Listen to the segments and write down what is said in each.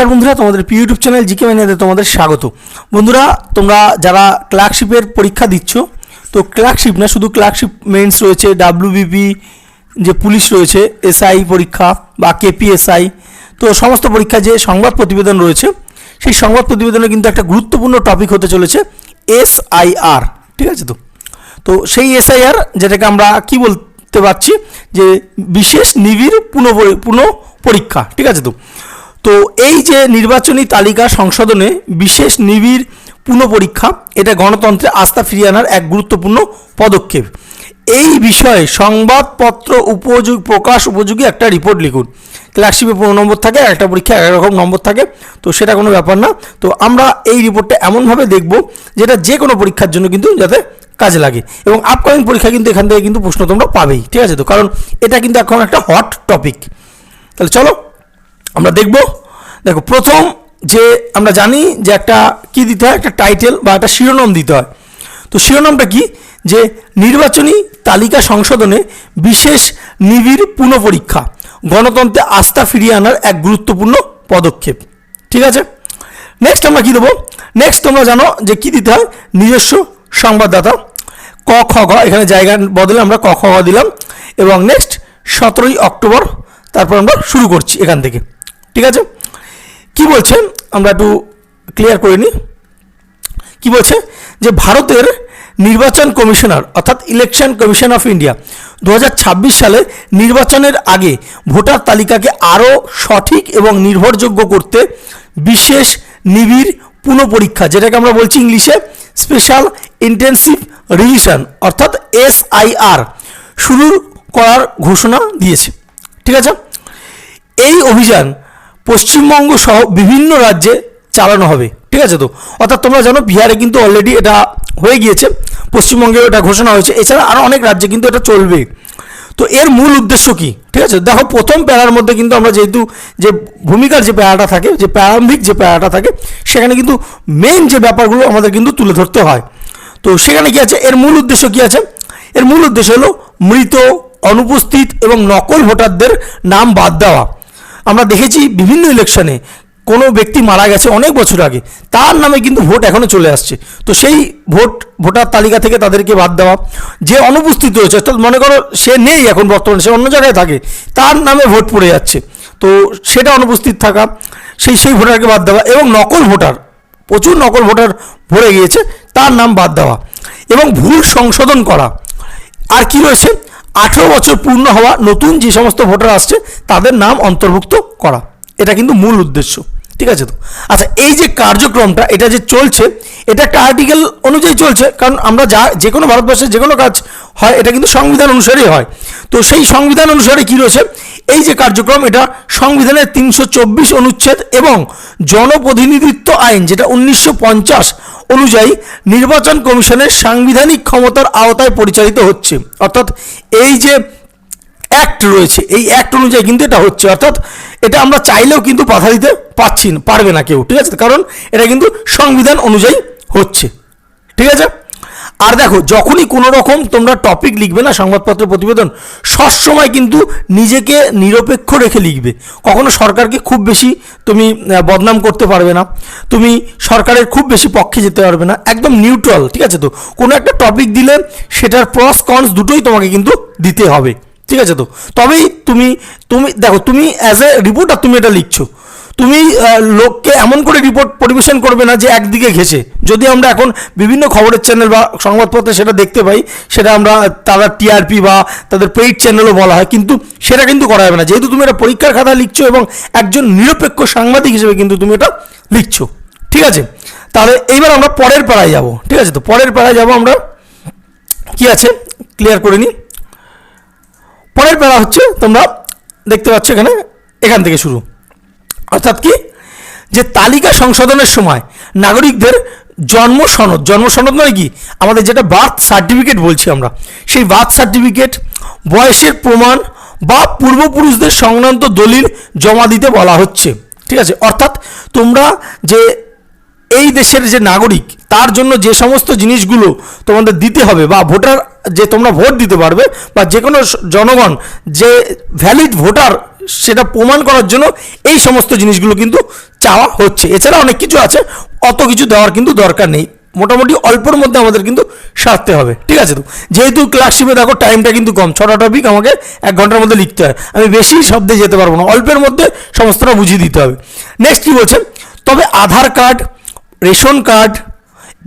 নমস্কার বন্ধুরা, তোমাদের ইউটিউব চ্যানেল জিকে ম্যানিয়াতে তোমাদের স্বাগত। বন্ধুরা, তোমরা যারা ক্লার্কশিপের পরীক্ষা দিচ্ছ, তো ক্লার্কশিপ না, শুধু ক্লার্কশিপ মেন্স রয়েছে, ডাব্লিউবিপি যে পুলিশ রয়েছে, এসআই পরীক্ষা বা কেপিএসআই, তো সমস্ত পরীক্ষা যে সংবাদ প্রতিবেদন রয়েছে, সেই সংবাদ প্রতিবেদনে কিন্তু একটা গুরুত্বপূর্ণ টপিক হতে চলেছে, এসআইআর, ঠিক আছে তো? তো সেই এসআইআর, যেটাকে আমরা কি বলতে পারছি? যে বিশেষ নিবিড় পুনঃ পুনঃ পরীক্ষা ঠিক আছে তো? তো এই যে নির্বাচনী তালিকা সংশোধনে বিশেষ নিবিড় পুনঃ পরীক্ষা এটা গণতন্ত্রে আস্থা ফিরিয়ে আনার এক গুরুত্বপূর্ণ পদক্ষেপ। এই বিষয়ে সংবাদপত্র উপযোগ, প্রকাশ উপযোগী একটা রিপোর্ট লিখুন। ক্লাসশিপে পনেরো নম্বর থাকে, একটা পরীক্ষা এক রকম নম্বর থাকে, তো সেটা কোনো ব্যাপার না। তো আমরা এই রিপোর্টটা এমনভাবে দেখব যেটা যে কোনো পরীক্ষার জন্য কিন্তু যাতে কাজে লাগে। এবং আপকামিং পরীক্ষা কিন্তু এখান থেকে কিন্তু প্রশ্ন তোমরা পাবেই, ঠিক আছে তো? কারণ এটা কিন্তু এখন একটা হট টপিক তাহলে চলো, আমরা দেখব দেখো, প্রথম যে আমরা জানি যে একটা কি দিতে হয়? একটা টাইটেল বা একটা শিরোনাম দিতে হয়। তো শিরোনামটা কি? যে নির্বাচনী তালিকা সংশোধনে বিশেষ নিবিড় পুনঃপরীক্ষা গণতন্ত্রে আস্থা ফিরিয়ে আনার এক গুরুত্বপূর্ণ পদক্ষেপ। ঠিক আছে? নেক্সট আমরা কী দেবো? নেক্সট তোমরা জানো যে কি দিতে হয়? নিজস্ব সংবাদদাতা ক খ গ এখানে জায়গা বদলে আমরা ক খ গ দিলাম। এবং নেক্সট সতেরোই অক্টোবর, তারপর আমরা শুরু করছি এখান থেকে। ঠিক আছে? কি বলছে? আমরা একটু ক্লিয়ার করে নিই কি বলছে? যে ভারতের নির্বাচন কমিশনার, অর্থাৎ ইলেকশন কমিশন অফ ইন্ডিয়া দু হাজার ছাব্বিশ সালে নির্বাচনের আগে ভোটার তালিকাকে আরও সঠিক এবং নির্ভরযোগ্য করতে বিশেষ নিবিড় পুনঃপরীক্ষা, যেটাকে আমরা বলছি ইংলিশে স্পেশাল ইন্টেন্সিভ রিভিশন অর্থাৎ এসআইআর শুরু করার ঘোষণা দিয়েছে। ঠিক আছে? এই অভিযান পশ্চিমবঙ্গ সহ বিভিন্ন রাজ্যে চালানো হবে। ঠিক আছে তো? অর্থাৎ তোমরা জানো বিহারে কিন্তু অলরেডি এটা হয়ে গিয়েছে। পশ্চিমবঙ্গে এটা ঘোষণা হয়েছে। এছাড়া আরও অনেক রাজ্যে কিন্তু এটা চলবে। তো এর মূল উদ্দেশ্য কি? ঠিক আছে? দেখো, প্রথম প্যারার মধ্যে কিন্তু আমরা যেহেতু যে ভূমিকার যে প্যারাটা থাকে, যে প্রারম্ভিক যে প্যারাটা থাকে, সেখানে কিন্তু মেন যে ব্যাপারগুলো আমাদের কিন্তু তুলে ধরতে হয়। তো সেখানে কি আছে? এর মূল উদ্দেশ্য কি আছে? এর মূল উদ্দেশ্য হলো মৃত, অনুপস্থিত এবং নকল ভোটারদের নাম বাদ দেওয়া। আমরা দেখেছি বিভিন্ন ইলেকশনে কোনো ব্যক্তি মারা গেছে অনেক বছর আগে। তার নামে কিন্তু ভোট এখনও চলে আসছে। তো সেই ভোট, ভোটার তালিকা থেকে তাদেরকে বাদ দেওয়া, যে অনুপস্থিত রয়েছে, অর্থাৎ মনে করো সে নেই এখন বর্তমানে, সে অন্য জায়গায় থাকে, তার নামে ভোট পড়ে যাচ্ছে। তো সেটা অনুপস্থিত থাকা, সেই সেই ভোটারকে বাদ দেওয়া এবং নকল ভোটার, প্রচুর নকল ভোটার ভরে গিয়েছে, তার নাম বাদ দেওয়া। এবং ভুল সংশোধন করা। আর কি রয়েছে? আঠেরো বছর পূর্ণ হওয়া নতুন যে সমস্ত ভোটার আসছে, তাদের নাম অন্তর্ভুক্ত করা। এটা কিন্তু মূল উদ্দেশ্য। ঠিক আছে তো? আচ্ছা এই যে কার্যক্রমটা, এটা যে চলছে, এটা একটা আর্টিকেল অনুযায়ী চলছে, কারণ আমরা যা, যে কোনো ভারতবর্ষের যে কোনো কাজ হয়, এটা কিন্তু সংবিধান অনুসারেই হয়। তো সেই সংবিধান অনুসারে কী রয়েছে? এই যে কার্যক্রম, এটা সংবিধানের তিনশো চব্বিশ অনুচ্ছেদ এবং জনপ্রতিনিধিত্ব আইন, যেটা উনিশশো পঞ্চাশ অনুযায়ী নির্বাচন কমিশনের সাংবিধানিক ক্ষমতার আওতায় পরিচালিত হচ্ছে। অর্থাৎ এই যে অ্যাক্ট রয়েছে, এই অ্যাক্ট অনুযায়ী কিন্তু এটা হচ্ছে। অর্থাৎ এটা আমরা চাইলেও কিন্তু বাধা দিতে পারছি না, পারবে না কেউ, ঠিক আছে? কারণ এটা কিন্তু সংবিধান অনুযায়ী হচ্ছে। ঠিক আছে? আর দেখো, যখনই কোনো রকম তোমরা টপিক লিখবে না, সংবাদপত্র প্রতিবেদন, সবসময় কিন্তু নিজেকে নিরপেক্ষ রেখে লিখবে। কখনো সরকারকে খুব বেশি তুমি বদনাম করতে পারবে না। তুমি সরকারের খুব বেশি পক্ষে যেতে পারবে না। একদম নিউট্রাল ঠিক আছে তো? কোনো একটা টপিক দিলে সেটার প্রস কনস দুটোই তোমাকে কিন্তু দিতে হবে, ঠিক আছে তো? তবেই তুমি তুমি, দেখো, তুমি অ্যাজ এ রিপোর্টার তুমি এটা লিখছো। তুমি লোককে এমন করে রিপোর্ট পরিবেশন করবে না যে একদিকে ঘেসে যদি আমরা এখন বিভিন্ন খবরের চ্যানেল বা সংবাদপত্রে সেটা দেখতে পাই, সেটা আমরা তারা টিআরপি বা তাদের পেইড চ্যানেলও বলা হয়, কিন্তু সেটা কিন্তু করা যাবে না। যেহেতু তুমি এটা পরীক্ষার খাতা লিখছো এবং একজন নিরপেক্ষ সাংবাদিক হিসেবে কিন্তু তুমি এটা লিখছো। ঠিক আছে? তাহলে এইবার আমরা পরের পাড়ায় যাব। ঠিক আছে তো? পরের পাড়ায় যাব আমরা। কি আছে? ক্লিয়ার করে নিই পরের পাড়া হচ্ছে তোমরা দেখতে পাচ্ছ এখানে, এখান থেকে শুরু। অর্থাৎ কি? যে তালিকা সংশোধনের সময় নাগরিকদের জন্ম সনদ জন্ম সনদ মানে কি? আমাদের যেটা বার্থ সার্টিফিকেট বলছি আমরা, সেই বার্থ সার্টিফিকেট বয়সের প্রমাণ বা পূর্বপুরুষদের সংক্রান্ত দলিল জমা দিতে বলা হচ্ছে, ঠিক আছে? অর্থাৎ তোমরা যে এই দেশের যে নাগরিক, তার জন্য যে সমস্ত জিনিসগুলো তোমাদের দিতে হবে বা ভোটার, যে তোমরা ভোট দিতে পারবে বা যে কোনো জনগণ যে ভ্যালিড ভোটার সেটা প্রমাণ করার জন্য এই সমস্ত জিনিসগুলো কিন্তু চাওয়া হচ্ছে। এছাড়া অনেক কিছু আছে, অত কিছু দেওয়ার কিন্তু দরকার নেই। মোটামুটি অল্পর মধ্যে আমাদের কিন্তু সারতে হবে, ঠিক আছে তো? যেহেতু ক্লাসশিপে দেখো টাইমটা কিন্তু কম, ছটা টপিক আমাকে এক ঘণ্টার মধ্যে লিখতে হয়। আমি বেশি শব্দে যেতে পারব না, অল্পের মধ্যে সমস্তটা বুঝিয়ে দিতে হবে। নেক্সট কী বলছেন তবে আধার কার্ড, রেশন কার্ড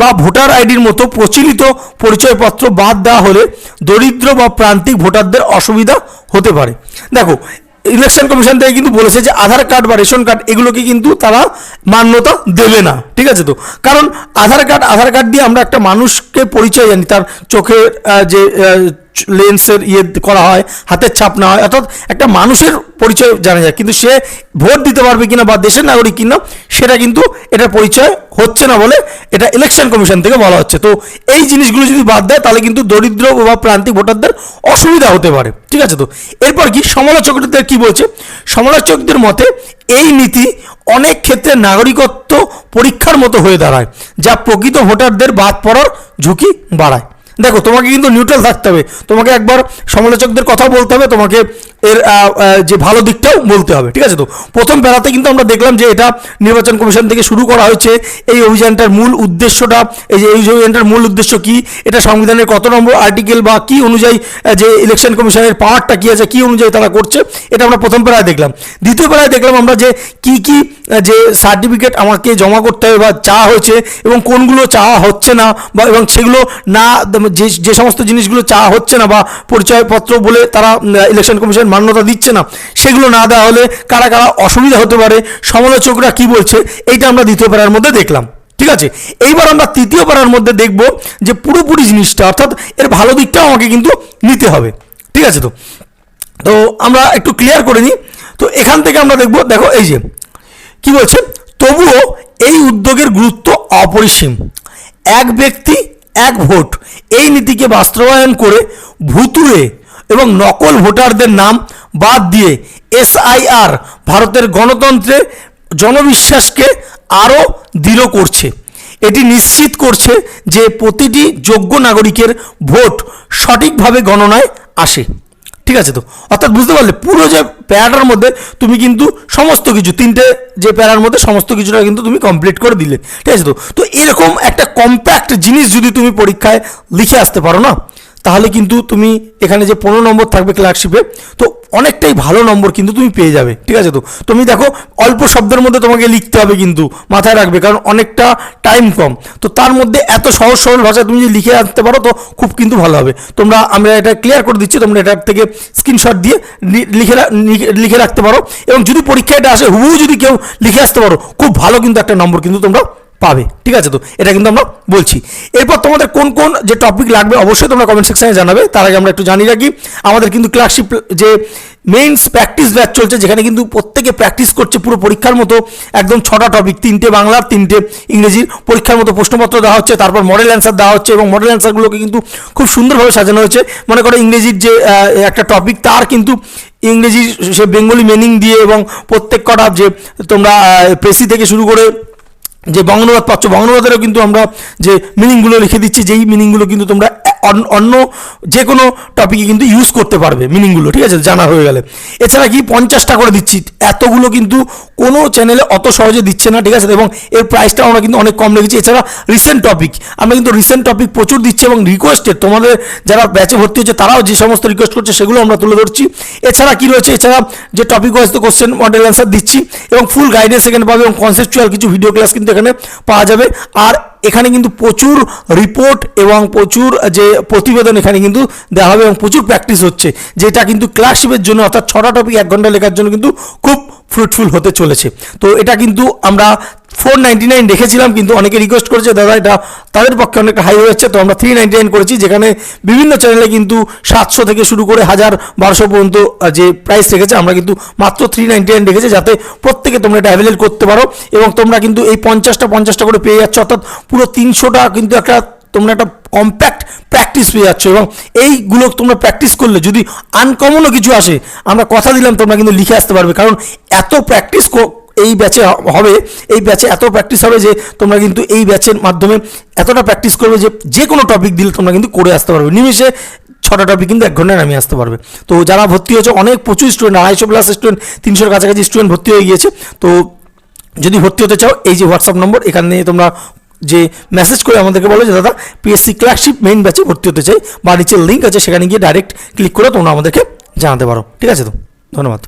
বা ভোটার আইডির মতো প্রচলিত পরিচয়পত্র বাদ দেওয়া হলে দরিদ্র বা প্রান্তিক ভোটারদের অসুবিধা হতে পারে। দেখো ইলেকশন কমিশন থেকে কিন্তু বলেছে যে আধার কার্ড বা রেশন কার্ড এগুলোকে কিন্তু তারা মান্যতা দেবে না। ঠিক আছে তো? কারণ আধার কার্ড আধার কার্ড দিয়ে আমরা একটা মানুষকে পরিচয় জানি, তার চোখের যে লেন্সের ইয়ে করা হয়, হাতের ছাপ না হয়, অর্থাৎ একটা মানুষের পরিচয় জানা যায়। কিন্তু সে ভোট দিতে পারবে কিনা বা দেশের নাগরিক কিনা সেটা কিন্তু এটার পরিচয় হচ্ছে না বলে এটা ইলেকশন কমিশন থেকে বলা হচ্ছে। তো এই জিনিসগুলো যদি বাদ দেয়, তাহলে কিন্তু দরিদ্র বা প্রান্তিক ভোটারদের অসুবিধা হতে পারে। ঠিক আছে তো? এরপর কি? সমালোচকদের কি বলছে? সমালোচকদের মতে এই নীতি অনেক ক্ষেত্রে নাগরিকত্ব পরীক্ষার মতো হয়ে দাঁড়ায়, যা প্রকৃত ভোটারদের বাদ পড়ার ঝুঁকি বাড়ায়। দেখো, তোমাকে কিন্তু নিউট্রাল থাকতে হবে। তোমাকে একবার সমালোচকদের কথা বলতে হবে, তোমাকে এর যে ভালো দিকটাও বলতে হবে, ঠিক আছে তো? প্রথম বেলাতে কিন্তু আমরা দেখলাম যে এটা নির্বাচন কমিশন থেকে শুরু করা হয়েছে। এই অভিযানটার মূল উদ্দেশ্যটা, এই যে এই অভিযানটার মূল উদ্দেশ্য কি? এটা সংবিধানের কত নম্বর আর্টিকেল বা কি অনুযায়ী যে ইলেকশন কমিশনের পাওয়ারটা কী আছে, কি অনুযায়ী তারা করছে, এটা আমরা প্রথম বেলায় দেখলাম। দ্বিতীয় বেলায় দেখলাম আমরা যে কি কি যে সার্টিফিকেট আমাকে জমা করতে হবে বা চাওয়া হয়েছে এবং কোনগুলো চাওয়া হচ্ছে না বা এবং সেগুলো না, যে যে সমস্ত জিনিসগুলো চাওয়া হচ্ছে না বা পরিচয়পত্র বলে তারা ইলেকশন কমিশন মান্যতা দিচ্ছে না। সেগুলো না দেওয়া হলে কারা কারা অসুবিধা হতে পারে, সমালোচকরা কি বলছে, এইটা আমরা দ্বিতীয় পাড়ার মধ্যে দেখলাম। ঠিক আছে? এইবার আমরা তৃতীয় পাড়ার মধ্যে দেখব যে পুরোপুরি জিনিসটা, অর্থাৎ এর ভালো দিকটাও আমাকে কিন্তু নিতে হবে। ঠিক আছে তো? তো আমরা একটু ক্লিয়ার করে নিই। তো এখান থেকে আমরা দেখব, দেখো এই যে, কি বলছে? তবুও এই উদ্যোগের গুরুত্ব অপরিসীম। এক ব্যক্তি, এক ভোট। এই নীতিকে বাস্তবায়ন করে ভুতুরে এবং নকল ভোটারদের নাম বাদ দিয়ে এসআইআর, ভারতের গণতন্ত্রে জনবিশ্বাসকে আরও দৃঢ় করছে। এটি নিশ্চিত করছে যে প্রতিটি যোগ্য নাগরিকের ভোট সঠিকভাবে গণনায় আসে। ঠিক আছে তো? অর্থাৎ বুঝতে পারলে পুরো যে প্যারাটার মধ্যে তুমি কিন্তু সমস্ত কিছু, তিনটে যে প্যারার মধ্যে সমস্ত কিছুটা কিন্তু তুমি কমপ্লিট করে দিলে। ঠিক আছে তো? তো এরকম একটা কম্প্যাক্ট জিনিস যদি তুমি পরীক্ষায় লিখে আসতে পারো না তাহলে কিন্তু তুমি এখানে যে পনেরো নম্বর থাকবে ক্লার্কশিপে তো অনেকটাই ভালো নম্বর কিন্তু তুমি পেয়ে যাবে, ঠিক আছে তো? তুমি দেখো, অল্প শব্দের মধ্যে তোমাকে লিখতে হবে কিন্তু, মাথায় রাখবে, কারণ অনেকটা টাইম কম। তো তার মধ্যে এত সহজ সরল ভাষায় তুমি যদি লিখে আনতে পারো, তো খুব কিন্তু ভালো হবে। তোমরা, আমরা এটা ক্লিয়ার করে দিচ্ছি, তোমরা এটার থেকে স্ক্রিনশট দিয়ে লিখে লিখে- রাখতে পারো। এবং যদি পরীক্ষায় এটা আসে, হুবহু যদি কেউ লিখে আসতে পারো, খুব ভালো কিন্তু একটা নম্বর কিন্তু তোমরা পাবে। ঠিক আছে তো? এটা কিন্তু আমরা বলছি। এরপর তোমাদের কোন কোন যে টপিক লাগবে অবশ্যই তোমরা কমেন্ট সেকশনে জানাবে। তার আগে আমরা একটু জানিয়ে রাখি, আমাদের কিন্তু ক্লাসশিপ যে মেইনস প্র্যাকটিস ব্যাচ চলছে, যেখানে কিন্তু প্রত্যেকে প্র্যাকটিস করছে পুরো পরীক্ষার মতো। একদম ছটা টপিক তিনটে বাংলার তিনটে ইংরেজির পরীক্ষার মতো প্রশ্নপত্র দেওয়া হচ্ছে, তারপর মডেল অ্যান্সার দেওয়া হচ্ছে এবং মডেল অ্যান্সারগুলোকে কিন্তু খুব সুন্দরভাবে সাজানো হয়েছে। মনে করো ইংরেজির যে একটা টপিক তার কিন্তু ইংরেজি সে বেঙ্গলি মিনিং দিয়ে এবং প্রত্যেক কটা যে তোমরা প্রেসি থেকে শুরু করে যে বঙ্গনবাদ পাচ্ছ বঙ্গনবাদেরও কিন্তু আমরা যে মিনিংগুলো লিখে দিচ্ছি যেই মিনিংগুলো কিন্তু তোমরা অন্য যে কোনো টপিকে কিন্তু ইউজ করতে পারবে মিনিংগুলো ঠিক আছে? জানা হয়ে গেলে। এছাড়া কি পঞ্চাশটা করে দিচ্ছি? এতগুলো কিন্তু কোনো চ্যানেলে অত সহজে দিচ্ছে না, ঠিক আছে? এবং এর প্রাইসটাও আমরা কিন্তু অনেক কম রেখেছি। এছাড়া রিসেন্ট টপিক আমরা কিন্তু রিসেন্ট টপিক প্রচুর দিচ্ছি এবং রিকোয়েস্টেড তোমাদের যারা ব্যাচে ভর্তি হচ্ছে, তারাও যে সমস্ত রিকোয়েস্ট করছে, সেগুলো আমরা তুলে ধরছি। এছাড়া কি রয়েছে? এছাড়া যে টপিক ওয়াইজ তো কোশ্চেন মডেল অ্যান্সার দিচ্ছি এবং ফুল গাইডেন্স এখানে পাবে এবং কনসেপচুয়াল কিছু ভিডিও ক্লাস কিন্তু এখানে পাওয়া যাবে। আর এখানে কিন্তু প্রচুর রিপোর্ট এবং প্রচুর যে প্রতিবেদন এখানে কিন্তু দেওয়া হবে এবং প্রচুর প্র্যাকটিস হচ্ছে, যেটা কিন্তু ক্লাসশিপের জন্য অর্থাৎ ছটা টপিক এক ঘণ্টা লেখার জন্য কিন্তু খুব ফ্রুটফুল হতে চলেছে। তো এটা কিন্তু আমরা ফোর নাইনটি নাইন রেখেছিলাম কিন্তু অনেকে রিকোয়েস্ট করেছে, দাদা, এটা তাদের পক্ষে অনেকটা হাই হয়েছে। তো আমরা থ্রি নাইনটি নাইন করেছি, যেখানে বিভিন্ন চ্যানেলে কিন্তু সাতশো থেকে শুরু করে হাজার বারোশো পর্যন্ত যে প্রাইস রেখেছে, আমরা কিন্তু মাত্র থ্রি নাইনটি নাইন রেখেছি যাতে প্রত্যেকে তোমরা এটা অ্যাভেলেল করতে পারো। এবং তোমরা কিন্তু এই পঞ্চাশটা পঞ্চাশটা করে পেয়ে যাচ্ছ, অর্থাৎ পুরো তিনশোটা কিন্তু একটা তোমরা একটা কম্প্যাক্ট প্র্যাকটিস পেয়ে যাচ্ছ এবং এইগুলো তোমরা প্র্যাকটিস করলে যদি আনকমনও কিছু আসে, আমরা কথা দিলাম, তোমরা কিন্তু লিখে আসতে পারবে। কারণ এত প্র্যাকটিস এই ব্যাচে হবে, এই ব্যাচে এত প্র্যাকটিস হবে যে তোমরা কিন্তু এই ব্যাচের মাধ্যমে এতটা প্র্যাকটিস করবে যে যে কোনো টপিক দিলে তোমরা কিন্তু করে আসতে পারবে। নিমেষে ছটা টপিক কিন্তু এক ঘন্টায় নামিয়ে আসতে পারবে। তো যারা ভর্তি হয়েছে, অনেক প্রচুর স্টুডেন্ট আড়াইশো প্লাস স্টুডেন্ট তিনশোর কাছাকাছি স্টুডেন্ট ভর্তি হয়ে গিয়েছে। তো যদি ভর্তি হতে চাও, এই যে হোয়াটসঅ্যাপ নম্বর এখানে তোমরা যে মেসেজ করে আমাদেরকে বলো যে, দাদা পিএসসি ক্লার্কশিপ মেইন ব্যাচে ভর্তি হতে চাই। বা নিচের লিঙ্ক আছে, সেখানে গিয়ে ডাইরেক্ট ক্লিক করে তোমরা আমাদেরকে জানাতে পারো। ঠিক আছে তো? ধন্যবাদ।